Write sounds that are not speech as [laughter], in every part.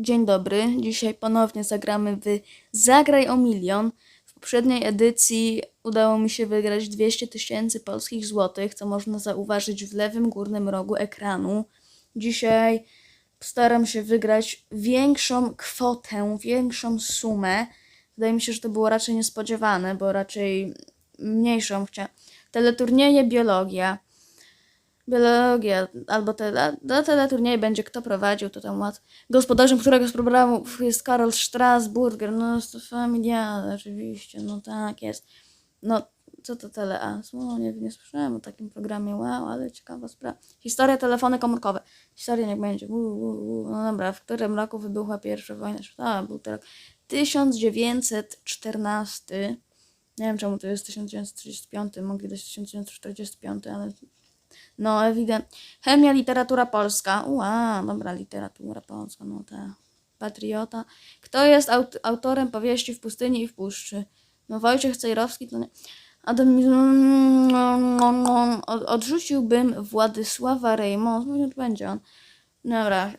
Dzień dobry. Dzisiaj ponownie zagramy w Zagraj o milion. W poprzedniej edycji udało mi się wygrać 200 tysięcy polskich złotych, co można zauważyć w lewym górnym rogu ekranu. Dzisiaj postaram się wygrać większą kwotę, większą sumę. Wydaje mi się, że to było raczej niespodziewane, bo raczej mniejszą chciałam. Teleturnieje biologia. Biologia albo tele, do teleturnieju będzie kto prowadził, to tam ład. Gospodarzem którego z programów jest Karol Strasburger, no to familia, oczywiście, no tak jest. No, co to teleas? No, nie, nie słyszałem o takim programie, wow, ale ciekawa sprawa. Historia telefony komórkowe. Historia niech będzie. U, u, u. No dobra, w którym roku wybuchła pierwsza wojna światowa? Był to rok 1914. Nie wiem czemu to jest 1935, mogli dać 1945, ale no, ewidentnie. Chemia, literatura polska. Ua, dobra, literatura polska, no ta. Patriota. Kto jest aut autorem powieści w pustyni i w puszczy? No, Wojciech Cejrowski to nie. Adam... Od- Odrzuciłbym Władysława Rejmont. No, będzie on. Dobra.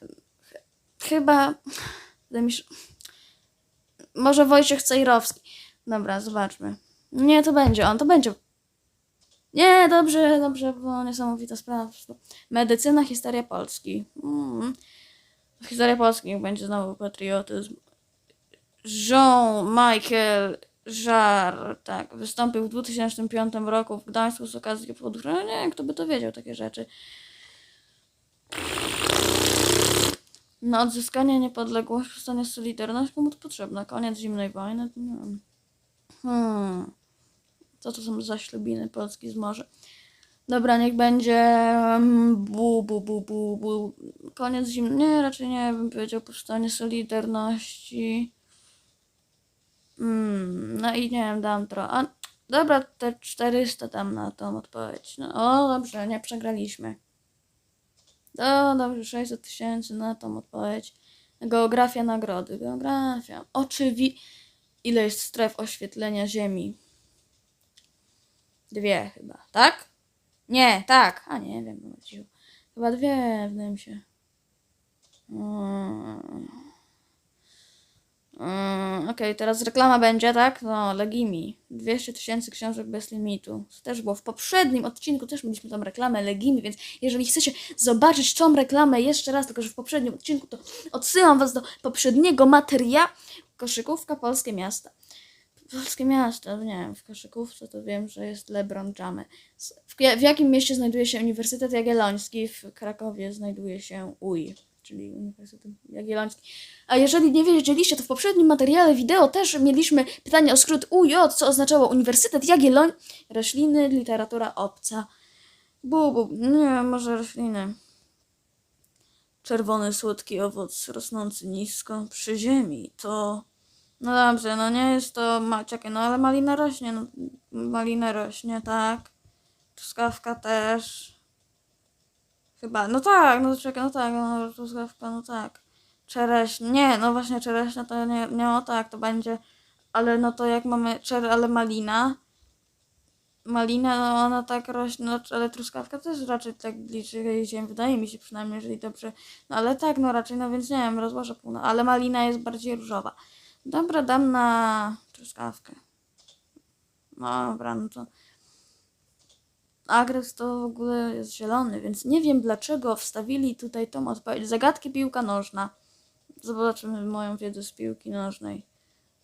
Ch- Chyba... Może Wojciech Cejrowski. Dobra, zobaczmy. Nie, to będzie on, to będzie nie, dobrze, dobrze, bo niesamowita sprawa. Medycyna, historia Polski. Mm. Historia Polski niech będzie znowu patriotyzm. Jean-Michel Jarre, tak, wystąpił w 2005 roku w Gdańsku z okazji podróży. No nie, kto by to wiedział, takie rzeczy. Na odzyskanie niepodległości powstanie Solidarność, komu to potrzebne? Koniec zimnej wojny? Hmm. Co to są za ślubiny Polski z morza? Dobra, niech będzie mm, bu, bu, bu, bu, bu. Koniec zimny. Nie, raczej nie bym powiedział powstanie Solidarności. Mm, no i nie wiem, dam trochę. Dobra, te 400 dam na tą odpowiedź. No, o, dobrze, nie przegraliśmy. No, dobrze, 600 tysięcy na tą odpowiedź. Geografia nagrody. Geografia. Oczywiście. Ile jest stref oświetlenia Ziemi? Dwie chyba, tak? Nie, tak. A nie wiem. Chyba dwie, wydaje mi się. Mm. Mm, Okej, teraz reklama będzie, tak? No, Legimi. 200 tysięcy książek bez limitu. To też było w poprzednim odcinku, też mieliśmy tą reklamę Legimi, więc jeżeli chcecie zobaczyć tą reklamę jeszcze raz, tylko że w poprzednim odcinku, to odsyłam was do poprzedniego materiału. Koszykówka Polskie Miasta. Polskie miasto, nie wiem, w koszykówce to wiem, że jest LeBron James. W, w jakim mieście znajduje się Uniwersytet Jagielloński? W Krakowie znajduje się UJ, czyli Uniwersytet Jagielloński. A jeżeli nie wiedzieliście, to w poprzednim materiale wideo też mieliśmy pytanie o skrót UJ, co oznaczało Uniwersytet Jagielloń. Rośliny, literatura obca. Bu, bu, nie, może rośliny. Czerwony, słodki owoc rosnący nisko przy ziemi to... No dobrze, no nie jest to... Ma, czekaj, no ale malina rośnie, no malina rośnie, tak. Truskawka też. Chyba, no tak, no czekaj, no tak, no truskawka, no tak. Czereśnia, nie, no właśnie czereśnia to nie, nie, o tak, to będzie, ale no to jak mamy, czer, ale malina, malina, no ona tak rośnie, no, ale truskawka też raczej tak bliżej ziemi, wydaje mi się przynajmniej, jeżeli dobrze, no ale tak, no raczej, no więc nie wiem, rozłożę północ, ale malina jest bardziej różowa. Dobra, dam na truskawkę. Dobra, no to... Agres to w ogóle jest zielony, więc nie wiem dlaczego wstawili tutaj tą odpowiedź. Zagadki piłka nożna. Zobaczymy moją wiedzę z piłki nożnej.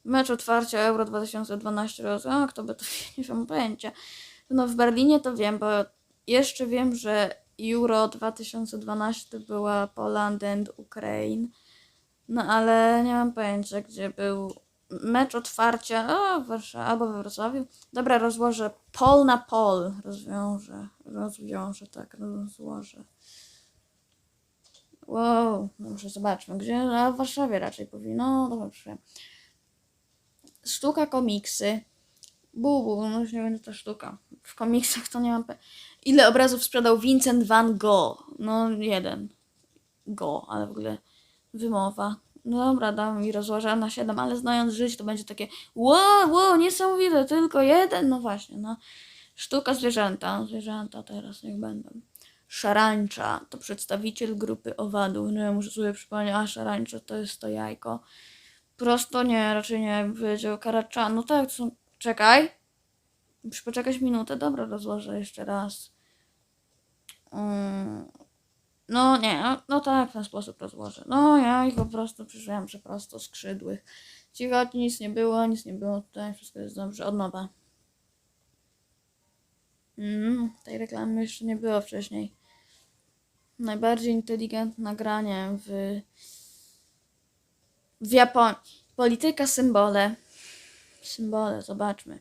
Mecz otwarcia Euro 2012 roz... A, kto by to [laughs] nie wiem pojęcia. No w Berlinie to wiem, bo jeszcze wiem, że Euro 2012 to była Poland and Ukraine. No ale nie mam pojęcia, gdzie był mecz otwarcia. O, w Warszawie albo we Wrocławiu. Dobra, rozłożę pol na pol. Rozwiążę. Rozwiążę, tak, rozłożę. Wow, dobrze, zobaczmy. Gdzie? A w Warszawie raczej powinno. No dobrze. Sztuka komiksy. Bubu, no już nie będzie to sztuka. W komiksach to nie mam. Pe... Ile obrazów sprzedał Vincent van Gogh? No, jeden. Go, ale w ogóle wymowa. No dobra, dam mi rozłożę na 7, ale znając żyć, to będzie takie wow, wow, niesamowite, tylko jeden. No właśnie, no. Sztuka zwierzęta. Zwierzęta teraz niech będą. szarańcza to przedstawiciel grupy owadów. Nie wiem, muszę sobie przypomnieć, a szarańcza to jest to jajko. Prosto nie, raczej nie, powiedział karacza. No tak, to są... Czekaj. Muszę poczekać minutę. Dobra, rozłożę jeszcze raz. Mm. No nie, no, no tak, w ten sposób rozłożę. No ja ich po prostu przyszłam, że prosto skrzydłych. Cicho, nic nie było, nic nie było tutaj, wszystko jest dobrze, od nowa. Mm, tej reklamy jeszcze nie było wcześniej. Najbardziej inteligentne nagranie w, w Japonii. Polityka symbole. Symbole, zobaczmy.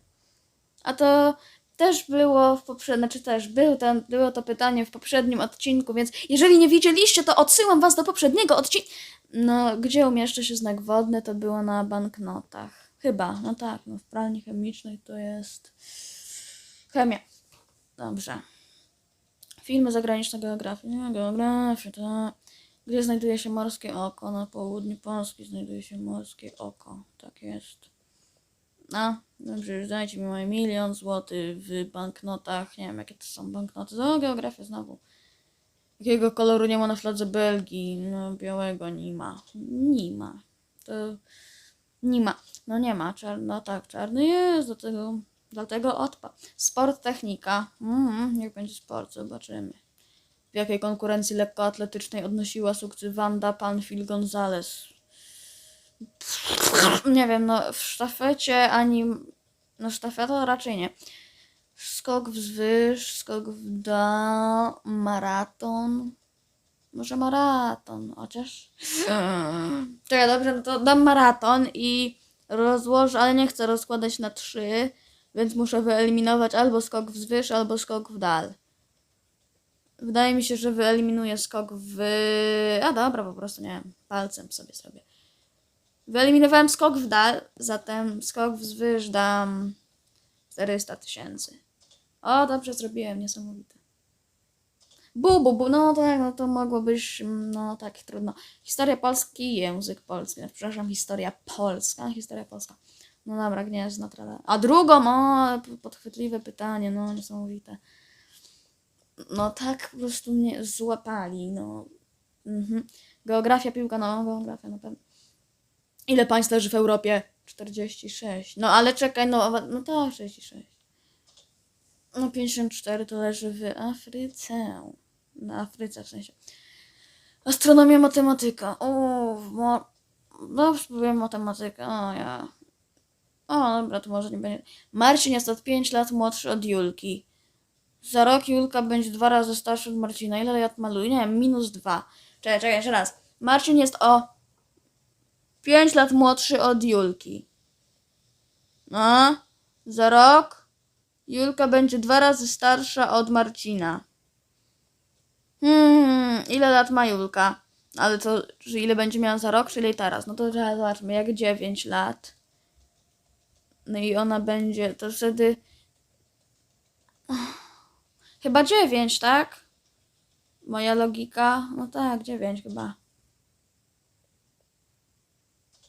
A to też było w poprzednim, znaczy też był ten, było to pytanie w poprzednim odcinku, więc jeżeli nie widzieliście, to odsyłam was do poprzedniego odcinka. No, gdzie umieszcza się znak wodny, to było na banknotach. Chyba, no tak, no w pralni chemicznej to jest chemia. Dobrze. Filmy zagraniczne geografii. Nie, geografia, tak. Gdzie znajduje się morskie oko? Na południu Polski znajduje się morskie oko. Tak jest. No, dobrze, dajcie mi moje milion złotych w banknotach. Nie wiem, jakie to są banknoty. O, geografia znowu. Jakiego koloru nie ma na fladze Belgii? No, białego nie ma. Nie ma. To nie ma. No nie ma. Czarny, no tak, czarny jest, do tego, dlatego odpa. Sport, technika. Niech będzie sport, zobaczymy. W jakiej konkurencji lekkoatletycznej odnosiła sukces Wanda Panfil Gonzalez? Nie wiem, no w sztafecie ani... No sztafeta raczej nie. Skok wzwyż, skok w dal, maraton. Może maraton, chociaż. [laughs] Czekaj, dobrze, no to dam maraton i rozłożę, ale nie chcę rozkładać na trzy, więc muszę wyeliminować albo skok wzwyż, albo skok w dal. Wydaje mi się, że wyeliminuję skok w. A dobra, po prostu nie wiem, palcem sobie zrobię. Wyeliminowałem skok w dal, zatem skok wzwyż dam 400 tysięcy. O, dobrze zrobiłem, niesamowite. Bu, bu, bu, no tak, no to mogło być, mm, no tak, trudno. Historia Polski, język polski, no, przepraszam, historia polska, historia polska. No dobra, gniezno, trala. A drugą, o, podchwytliwe pytanie, no niesamowite. No tak po prostu mnie złapali, no. Mhm. Geografia, piłka, no geografia na pewno. Ile państw leży w Europie? 46. No ale czekaj, no, no tak, 66. No 54 to leży w Afryce. Na Afryce w sensie. Astronomia, matematyka. O, mo... no spróbuję matematykę. O ja. O, dobra, to może nie będzie. Marcin jest od 5 lat młodszy od Julki. Za rok Julka będzie dwa razy starszy od Marcina. Ile lat maluje? Nie minus dwa. Czekaj, czekaj, jeszcze raz. Marcin jest o 5 lat młodszy od Julki. No, za rok Julka będzie dwa razy starsza od Marcina. Hmm, ile lat ma Julka? Ale to, że ile będzie miała za rok, czy ile teraz? No to teraz zobaczmy, jak 9 lat. No i ona będzie, to wtedy... Chyba 9, tak? Moja logika? No tak, 9 chyba.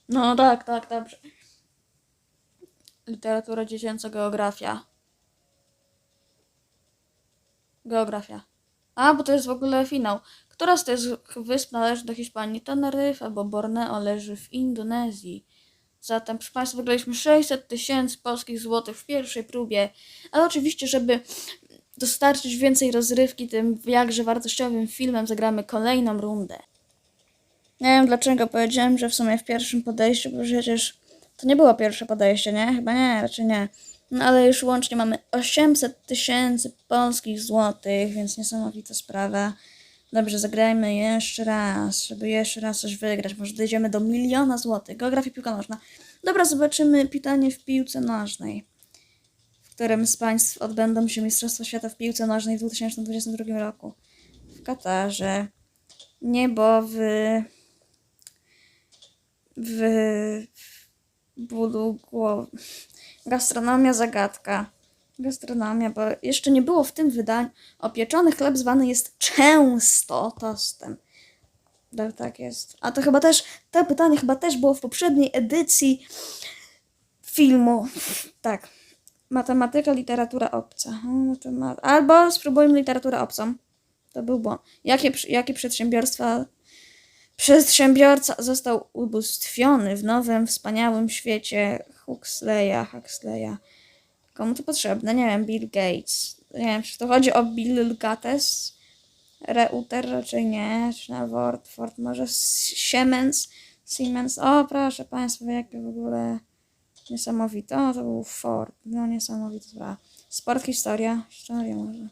No tak, tak, dobrze. Literatura dziecięca, geografia. Geografia. A, bo to jest w ogóle finał. Która z tych wysp należy do Hiszpanii? Teneryfa, bo Borneo leży w Indonezji. Zatem, proszę Państwa, wygraliśmy 600 tysięcy polskich złotych w pierwszej próbie. Ale oczywiście, żeby dostarczyć więcej rozrywki tym jakże wartościowym filmem, zagramy kolejną rundę. Nie wiem dlaczego powiedziałem, że w sumie w pierwszym podejściu, bo przecież to nie było pierwsze podejście, nie? Chyba nie, raczej nie. No ale już łącznie mamy 800 tysięcy polskich złotych, więc niesamowita sprawa. Dobrze, zagrajmy jeszcze raz, żeby jeszcze raz coś wygrać. Może dojdziemy do miliona złotych. Geografia piłka nożna. Dobra, zobaczymy pytanie w piłce nożnej. W którym z Państw odbędą się Mistrzostwa Świata w piłce nożnej w 2022 roku? W Katarze. Niebo w w bólu głowy. Gastronomia zagadka. Gastronomia, bo jeszcze nie było w tym wydaniu. Opieczony chleb zwany jest często tostem. Tak, tak jest. A to chyba też, to pytanie chyba też było w poprzedniej edycji filmu. Tak. Matematyka, literatura obca. Albo spróbujmy literaturę obcą. To był błąd. Jakie, jakie przedsiębiorstwa Przedsiębiorca został ubóstwiony w nowym, wspaniałym świecie Huxleya, Huxleya. Komu to potrzebne? Nie wiem, Bill Gates. Nie wiem, czy to chodzi o Bill Gates? Reuter raczej nie, czy na Word, Ford może Siemens, Siemens. O, proszę Państwa, jakie w ogóle niesamowite. O, to był Ford. No, niesamowita sprawa. Sport, historia. Historia może.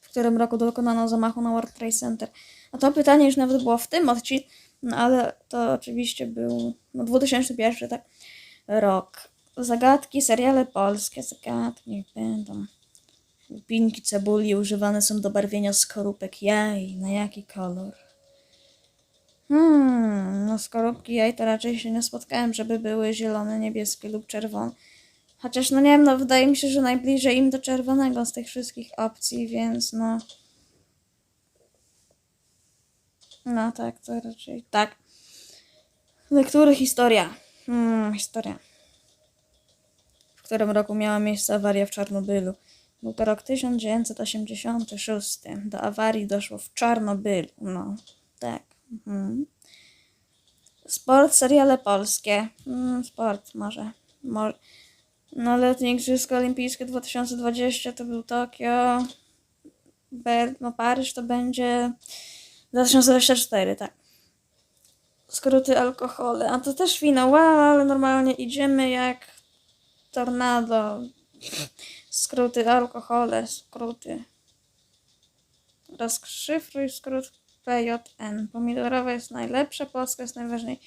W którym roku dokonano zamachu na World Trade Center? A to pytanie już nawet było w tym odcinku, no ale to oczywiście był no, 2001 tak, rok. Zagadki, seriale polskie, zagadki niech będą. Pinki cebuli używane są do barwienia skorupek jaj. Na jaki kolor? Hmm, no skorupki jaj to raczej się nie spotkałem, żeby były zielone, niebieskie lub czerwone. Chociaż no nie wiem, no wydaje mi się, że najbliżej im do czerwonego z tych wszystkich opcji, więc no... No tak, to raczej tak. Lektury, historia. Hmm, historia. W którym roku miała miejsce awaria w Czarnobylu? Był to rok 1986. Do awarii doszło w Czarnobylu. No, tak. Mhm. Sport, seriale polskie. Mm, sport może. może. No, letnie Igrzyska Olimpijskie 2020 to był Tokio. Ber- no, Paryż to będzie 2024, tak. Skróty alkohole. A to też finał, wow, ale normalnie idziemy jak tornado. Skróty alkohole, skróty. Rozszyfruj skrót PJN. Pomidorowa jest najlepsza, polska jest najważniejsza.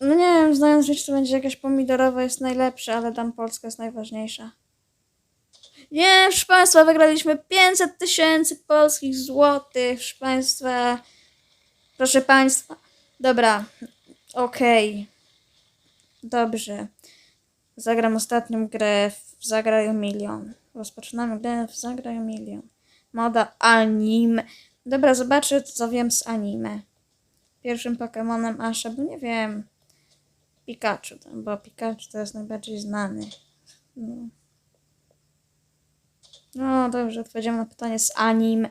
No nie wiem, znając rzecz, to będzie jakaś pomidorowa jest najlepsza, ale dam polska jest najważniejsza. Nie, proszę Państwa, wygraliśmy 500 tysięcy polskich złotych, proszę Państwa. Proszę Państwa. Dobra, okej. Dobrze. Zagram ostatnią grę w Zagraj milion. Rozpoczynamy grę w Zagraj milion. Moda anime. Dobra, zobaczę co wiem z anime. Pierwszym Pokemonem Asha był, nie wiem, Pikachu, bo Pikachu to jest najbardziej znany. No. No dobrze, odpowiedziałam na pytanie z anim.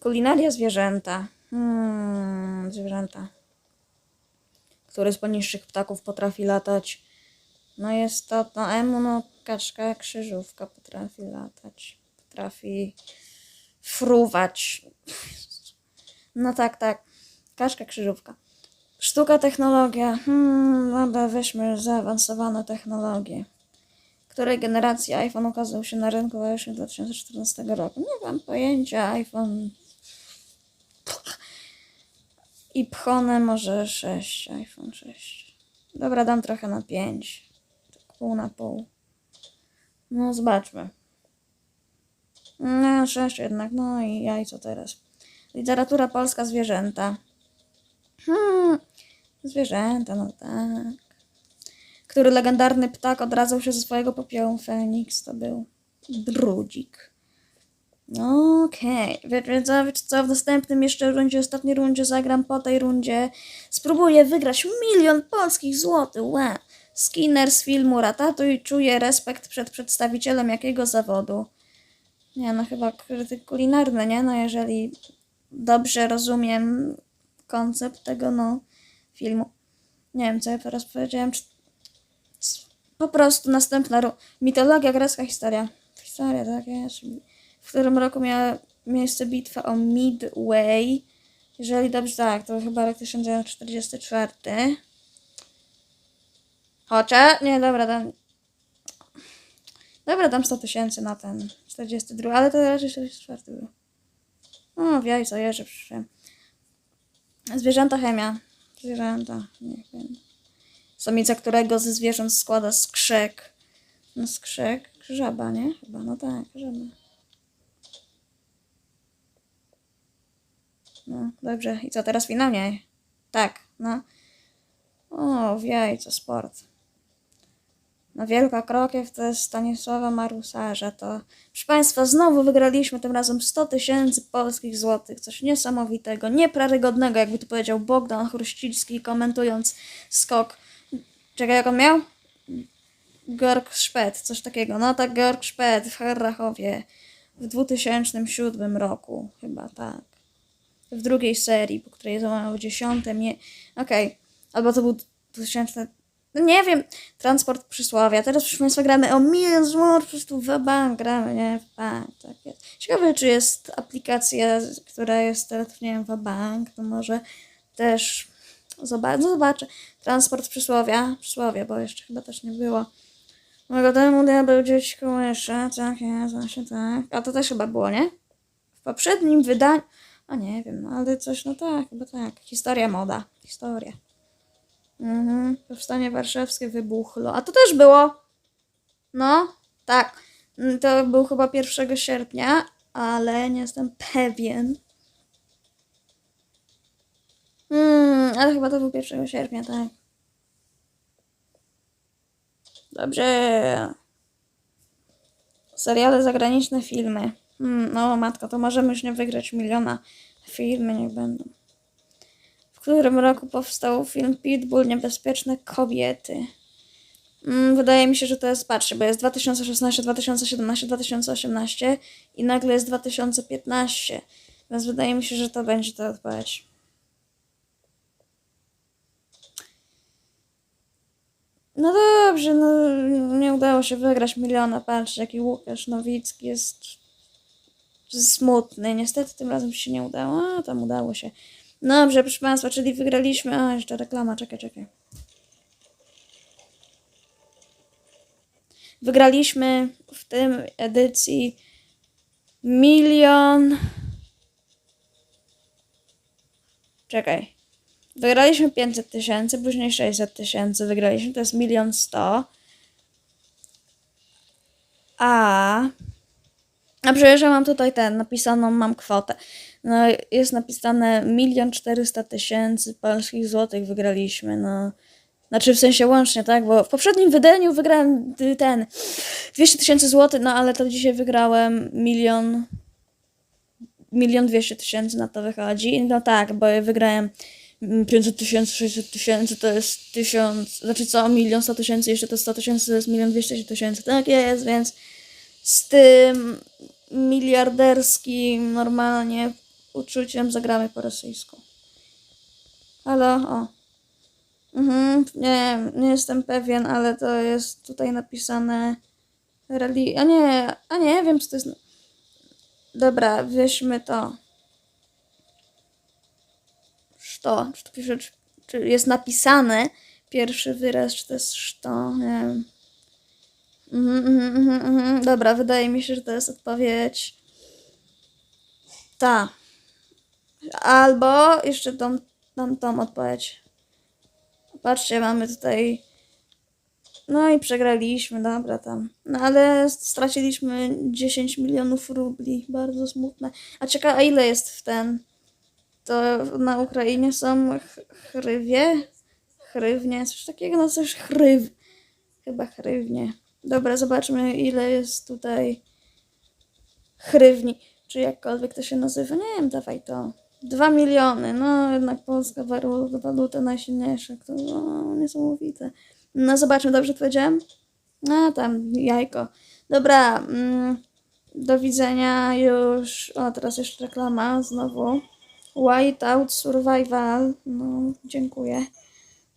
Kulinaria zwierzęta. Hmm, zwierzęta. Który z poniższych ptaków potrafi latać? No jest to, no emu, no kaczka, krzyżówka potrafi latać. Potrafi fruwać. No tak, tak. Kaczka, krzyżówka. Sztuka, technologia. Hmm, dobra, weźmy zaawansowane technologie której generacji iPhone ukazał się na rynku w wrześniu 2014 roku. Nie mam pojęcia, iPhone i pchone może 6, iPhone 6. Dobra, dam trochę na 5. Tak pół na pół. No, zobaczmy. No, 6 jednak, no i jajco teraz. Literatura polska, zwierzęta. Hmm, zwierzęta, no tak który legendarny ptak odradzał się ze swojego popiołu. Feniks to był brudzik. Okej, okay. więc co, w następnym jeszcze rundzie, ostatniej rundzie zagram po tej rundzie. Spróbuję wygrać milion polskich złotych. Wow. Skinner z filmu Ratatuj czuje respekt przed przedstawicielem jakiego zawodu. Nie no, chyba krytyk kulinarny, nie? No jeżeli dobrze rozumiem koncept tego, no, filmu. Nie wiem, co ja teraz powiedziałem. Czy po prostu następna ru- mitologia, grecka historia. Historia, tak jest. W którym roku miała miejsce bitwa o Midway. Jeżeli dobrze, tak, to chyba rok 1944. Chociaż, nie, dobra, dam. Dobra, dam 100 tysięcy na ten 42, ale to raczej 44 był. O, w jajco, jeże przyszłem. Zwierzęta chemia. Zwierzęta, niech będą. Samica którego ze zwierząt składa skrzek. No skrzek, żaba, nie? Chyba, no tak, żaba. No, dobrze. I co teraz finał? Nie. Tak, no. O, w jajco, sport. No Wielka Krokiew to jest Stanisława Marusarza. To, proszę Państwa, znowu wygraliśmy tym razem 100 tysięcy polskich złotych. Coś niesamowitego, nieprarygodnego, jakby tu powiedział Bogdan Chruścicki, komentując skok Czekaj, jak miał? Georg Szpet, coś takiego. No tak, Georg Szpet w Herrachowie. w 2007 roku, chyba tak. W drugiej serii, po której złamał dziesiąte mie... Okej, albo to był 2000... No nie wiem, transport przysłowia. Teraz proszę Państwa gramy o milion złotych, po prostu w bank gramy, nie? W bank, tak jest. Ciekawe, czy jest aplikacja, która jest teraz, nie wiem, w bank, to może też zobacz, no zobaczę. Transport przysłowia, przysłowia, bo jeszcze chyba też nie było. Mego temu diabeł dziecko jeszcze, tak jest, właśnie tak. A to też chyba było, nie? W poprzednim wydaniu, a nie wiem, no ale coś, no tak, chyba tak. Historia moda, historia. Mhm, powstanie warszawskie wybuchło. A to też było. No, tak. To był chyba 1 sierpnia, ale nie jestem pewien. Hmm, ale chyba to był 1 sierpnia, tak. Dobrze. Seriale, zagraniczne filmy. Hmm, no matko, to możemy już nie wygrać miliona. Filmy niech będą. W którym roku powstał film Pitbull Niebezpieczne kobiety? Mm, wydaje mi się, że to jest, patrzcie, bo jest 2016, 2017, 2018 i nagle jest 2015. Więc wydaje mi się, że to będzie ta odpowiedź. No dobrze, no nie udało się wygrać miliona. Patrzcie, jaki Łukasz Nowicki jest smutny. Niestety tym razem się nie udało, a tam udało się. Dobrze, proszę Państwa, czyli wygraliśmy. A, jeszcze reklama, czekaj, czekaj. Wygraliśmy w tym edycji milion. Czekaj. Wygraliśmy 500 tysięcy, później 600 tysięcy wygraliśmy, to jest milion sto. A. A przecież ja mam tutaj ten, napisaną mam kwotę. No jest napisane milion czterysta tysięcy polskich złotych wygraliśmy, no. Znaczy w sensie łącznie, tak? Bo w poprzednim wydaniu wygrałem y, ten 200 tysięcy złotych, no ale to dzisiaj wygrałem milion milion dwieście tysięcy na to wychodzi. No tak, bo wygrałem 500 tysięcy, 600 tysięcy to jest tysiąc, znaczy co, milion 100 tysięcy, jeszcze to 100 tysięcy to jest milion dwieście tysięcy. Tak jest, więc z tym miliarderskim normalnie uczuciem zagramy po rosyjsku. Halo, o. Mhm, nie, nie jestem pewien, ale to jest tutaj napisane reli... A nie, a nie wiem, co to jest. Dobra, weźmy to. Szto. Czy to pisze, czy, czy jest napisane pierwszy wyraz, czy to jest szto? Nie wiem. Mhm, mhm, mhm. Dobra, wydaje mi się, że to jest odpowiedź. Ta. Albo jeszcze tą, tą, tą odpowiedź. Patrzcie, mamy tutaj. No i przegraliśmy, dobra tam. No ale straciliśmy 10 milionów rubli. Bardzo smutne. A ciekawe, a ile jest w ten? To na Ukrainie są ch- chrywie? Chrywnie, coś takiego, no coś chryw. Chyba chrywnie. Dobra, zobaczmy ile jest tutaj chrywni, czy jakkolwiek to się nazywa. Nie wiem, dawaj to. Dwa miliony, no jednak polska waluta, waluta najsilniejsza, to no, niesamowite. No zobaczmy, dobrze powiedziałem? No tam, jajko. Dobra, mm, do widzenia już. O, teraz jeszcze reklama znowu. Whiteout Survival, no dziękuję.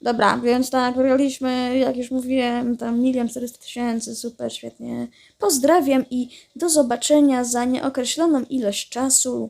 Dobra, więc tak, wygraliśmy, jak już mówiłem, tam milion czterysta tysięcy, super, świetnie. Pozdrawiam i do zobaczenia za nieokreśloną ilość czasu.